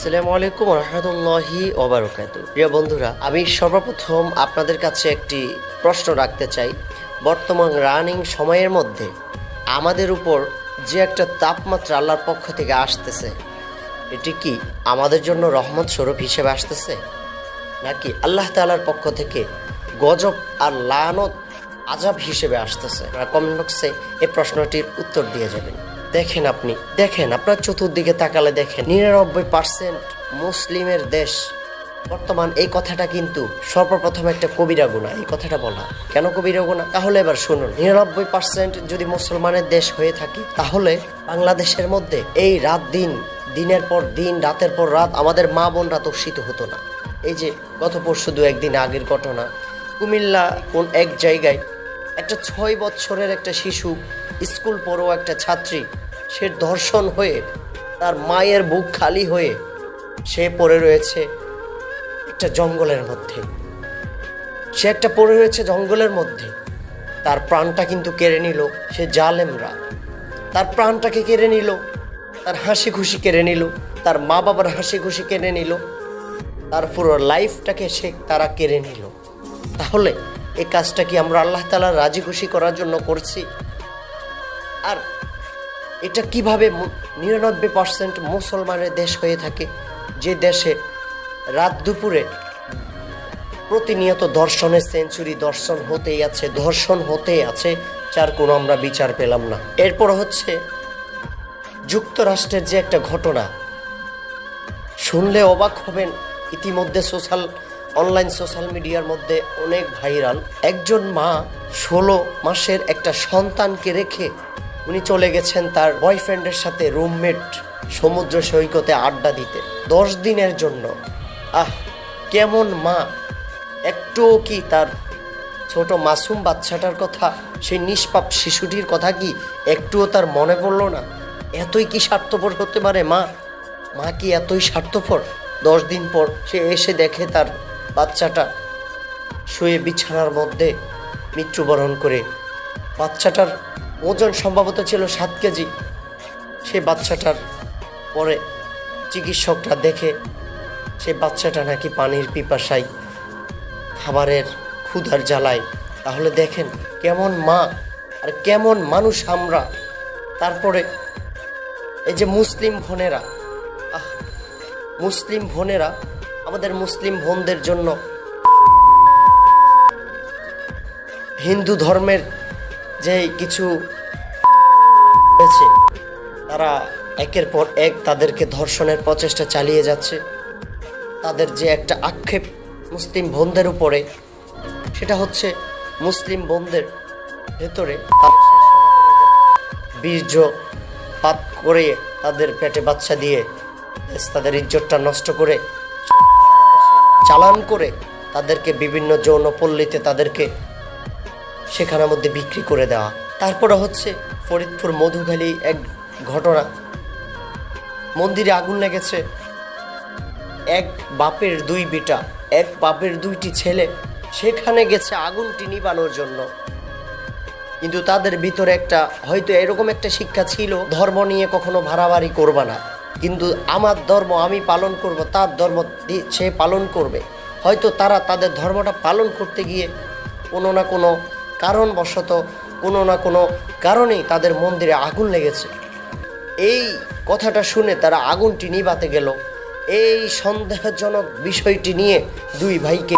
আসসালামু আলাইকুম রহমতুল্লাহি ওবরকাত প্রিয় বন্ধুরা, আমি সর্বপ্রথম আপনাদের কাছে একটি প্রশ্ন রাখতে চাই। বর্তমান রানিং সময়ের মধ্যে আমাদের উপর যে একটা তাপমাত্রা আল্লাহর পক্ষ থেকে আসতেছে, এটি কি আমাদের জন্য রহমত স্বরূপ হিসেবে আসতেছে? নাকি আল্লাহ তাআলার পক্ষ থেকে গজব আর লানত আজাব হিসেবে আসতেছে? কমেন্ট বক্সে এই প্রশ্নটির উত্তর দিয়ে যাবেন। দেখেন আপনি, দেখেন, আপনার চতুর্দিকে তাকালে দেখেন। নিরানব্বই পার্সেন্ট মুসলিমের দেশ। বর্তমান এই কথাটা কিন্তু সর্বপ্রথম একটা কবিরা গুণা, এই কথাটা বলা। কেন কবিরা গুণা? তাহলে এবার শুনুন। নিরানব্বই পার্সেন্ট যদি মুসলমানের দেশ হয়ে থাকে, তাহলে বাংলাদেশের মধ্যে এই রাত দিন, দিনের পর দিন, রাতের পর রাত আমাদের মা বোনরা তোষিত হতো না। এই যে গত পরশু দু একদিন আগের ঘটনা, কুমিল্লা কোন এক জায়গায় একটা ছয় বছরের একটা শিশু স্কুল পড়ো একটা ছাত্রী, সে ধর্ষণ হয়ে তার মায়ের বুক খালি হয়ে সে পড়ে রয়েছে একটা জঙ্গলের মধ্যে। সে একটা পড়ে রয়েছে জঙ্গলের মধ্যে। তার প্রাণটা কিন্তু কেড়ে নিল সে জালেমরা। তার প্রাণটাকে কেড়ে নিল, তার হাসি খুশি কেড়ে নিল, তার মা বাবার হাসি খুশি কেড়ে নিল, তার পুরো লাইফটাকে সে, তারা কেড়ে নিল। তাহলে এই কাজটা কি আমরা আল্লাহ তালা রাজি খুশি করার জন্য করছি? আর এটা কীভাবে নিরানব্বই পার্সেন্ট মুসলমানের দেশ হয়ে থাকে? যে দেশে রাত দুপুরে প্রতিনিয়ত দর্শনের সেঞ্চুরি, দর্শন হতেই আছে ধর্ষণ হতেই আছে, যার কোনো আমরা বিচার পেলাম না। এরপর হচ্ছে যুক্তরাষ্ট্রের যে একটা ঘটনা। শুনলে অবাক হবেন, ইতিমধ্যে সোশ্যাল, অনলাইন সোশ্যাল মিডিয়ার মধ্যে অনেক ভাইরাল। একজন মা ষোলো মাসের একটা সন্তানকে রেখে উনি চলে গেছেন তার বয়ফ্রেন্ডের সাথে রুমমেট সমুদ্র সৈকতে আড্ডা দিতে। দশ দিনের জন্য। আহ, কেমন মা। একটুও কি তার ছোট মাসুম বাচ্চাটার কথা, সেই নিষ্পাপ শিশুটির কথা কি একটুও তার মনে পড়ল না? এতই কি স্বার্থপর হতে পারে মা? মা কি এতই স্বার্থপর? দশ দিন পর সে এসে দেখে তার বাচ্চাটা শুয়ে বিছানার মধ্যে মৃত্যুবরণ করে। বাচ্চাটার ওজন সম্ভবত ছিল সাত কেজি। সে বাচ্চাটার পরে চিকিৎসকরা দেখে সে বাচ্চাটা নাকি পানির পিপাসায় খাবারের ক্ষুধার জ্বালায়। তাহলে দেখেন কেমন মা আর কেমন মানুষ আমরা। তারপরে এই যে মুসলিম বোনেরা, আহ, মুসলিম বোনেরা, আমাদের মুসলিম বোনদের জন্য হিন্দু ধর্মের যে কিছু রয়েছে তারা একের পর এক তাদেরকে ধর্ষণের প্রচেষ্টা চালিয়ে যাচ্ছে। তাদের যে একটা আক্ষেপ মুসলিম বোনদের উপরে, সেটা হচ্ছে মুসলিম বোনদের ভেতরে বীর্য পাত করে তাদের পেটে বাচ্চা দিয়ে তাদের ইজ্জতটা নষ্ট করে, চালান করে তাদেরকে বিভিন্ন যৌনপল্লীতে তাদেরকে সেখানের মধ্যে বিক্রি করে দেওয়া। তারপরে হচ্ছে ফরিদপুর মধুখালী এক ঘটনা। মন্দিরে আগুন লেগেছে। এক বাপের দুই বেটা, এক বাপের দুইটি ছেলে, সেখানে গেছে আগুনটি নিবানোর জন্য। কিন্তু তাদের ভিতরে একটা, হয়তো এরকম একটা শিক্ষা ছিল, ধর্ম নিয়ে কখনো ভাড়াবাড়ি করবা না। কিন্তু আমার ধর্ম আমি পালন করব, তার ধর্ম সে পালন করবে। হয়তো তারা তাদের ধর্মটা পালন করতে গিয়ে কোনো না কোনো কারণবশত কোনো না কোনো কারণেই তাদের মন্দিরে আগুন লেগেছে। এই কথাটা শুনে তারা আগুনটি নিবাতে গেল। এই সন্দেহজনক বিষয়টি নিয়ে দুই ভাইকে।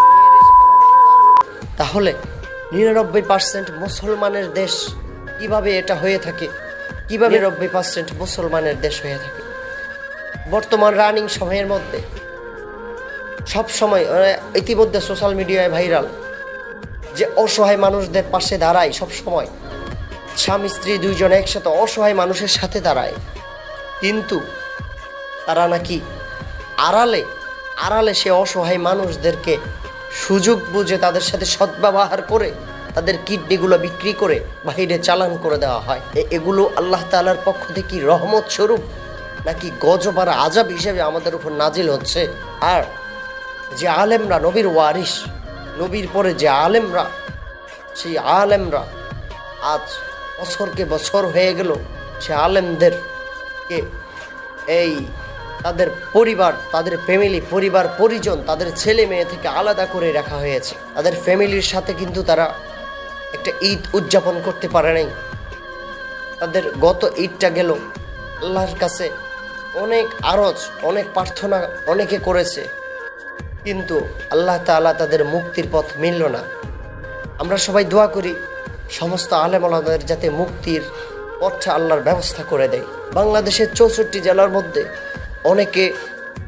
তাহলে নিরানব্বই পার্সেন্ট মুসলমানের দেশ কীভাবে এটা হয়ে থাকে? কীভাবে নিরানব্বই পার্সেন্ট মুসলমানের দেশ হয়ে থাকে? বর্তমান রানিং সময়ের মধ্যে সব সময় মানে ইতিমধ্যে সোশ্যাল মিডিয়ায় ভাইরাল যে অসহায় মানুষদের পাশে দাঁড়ায় সব সময় স্বামী, স্ত্রী দুইজন একসাথে অসহায় মানুষের সাথে দাঁড়ায়। কিন্তু তারা নাকি আড়ালে আড়ালে সে অসহায় মানুষদেরকে সুযোগ বুঝে তাদের সাথে সদ্ব্যবহার করে, তাদের কিডনিগুলো বিক্রি করে বাইরে চালান করে দেওয়া হয়। এগুলো আল্লাহ তালার পক্ষ থেকে রহমত স্বরূপ? নাকি গজব আর আজাব হিসেবে আমাদের উপর নাজিল হচ্ছে? আর যে আলেমরা, নবীর ওয়ারিস নবীর পরে যে আলেমরা, সেই আলেমরা আজ বছরকে বছর হয়ে গেল, সে আলেমদেরকে এই তাদের পরিবার, তাদের ফ্যামিলি পরিবার, পরিজন, তাদের ছেলে মেয়ে থেকে আলাদা করে রাখা হয়েছে। তাদের ফ্যামিলির সাথে কিন্তু তারা একটা ঈদ উদযাপন করতে পারে নাই। তাদের গত ঈদটা গেল আল্লাহর কাছে অনেক আরজ, অনেক প্রার্থনা অনেকে করেছে। কিন্তু আল্লাহ তাআলা তাদের মুক্তির পথ মিলল না। আমরা সবাই দোয়া করি, সমস্ত আলেমালাদের যাতে মুক্তির পথটা আল্লাহর ব্যবস্থা করে দেয়। বাংলাদেশের চৌষট্টি জেলার মধ্যে অনেকে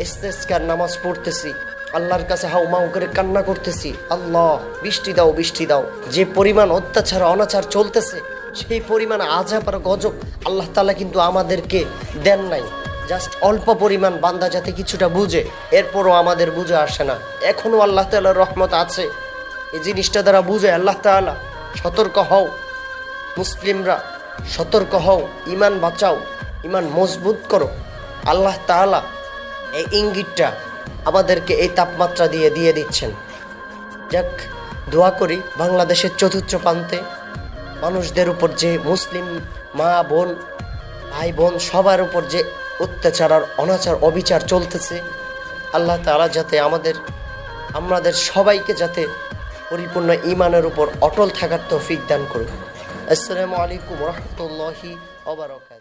ইস্তেস্কার নামাজ পড়তেছি, আল্লাহর কাছে হাউ মাউ করে কান্না করতেছি, আল্লাহ বৃষ্টি দাও বৃষ্টি দাও। যে পরিমাণ অত্যাচার, অনাচার চলতেছে, সেই পরিমাণ আজাব আর গজব আল্লাহ তালা কিন্তু আমাদেরকে দেন নাই। জাস্ট অল্প পরিমাণ বান্দা যাতে কিছুটা বুঝে, এরপরও আমাদের বুঝে আসে না। এখনও আল্লাহ তাল্লাহর রহমত আছে। এই জিনিসটা দ্বারা বুঝে আল্লাহ তাআলা, সতর্ক হও। মুসলিমরা সতর্ক হও ইমান বাঁচাও ইমান মজবুত করো। আল্লাহ তাআলা এই ইঙ্গিতটা আমাদেরকে এই তাপমাত্রা দিয়ে দিয়ে দিচ্ছেন। যাক, দোয়া করি বাংলাদেশের চতুর্থ প্রান্তে মানুষদের উপর যে মুসলিম মা, বোন, ভাই, বোন, সবার উপর যে অত্যাচার আর অনাচার, অবিচার চলতেছে। আল্লাহ তারা যাতে আমাদের আমাদের সবাইকে যাতে পরিপূর্ণ ইমানের উপর অটল থাকার তৌফিক দান করুন আসসালামু আলাইকুম রহমতুল্লাহি ওবারাকাতুহু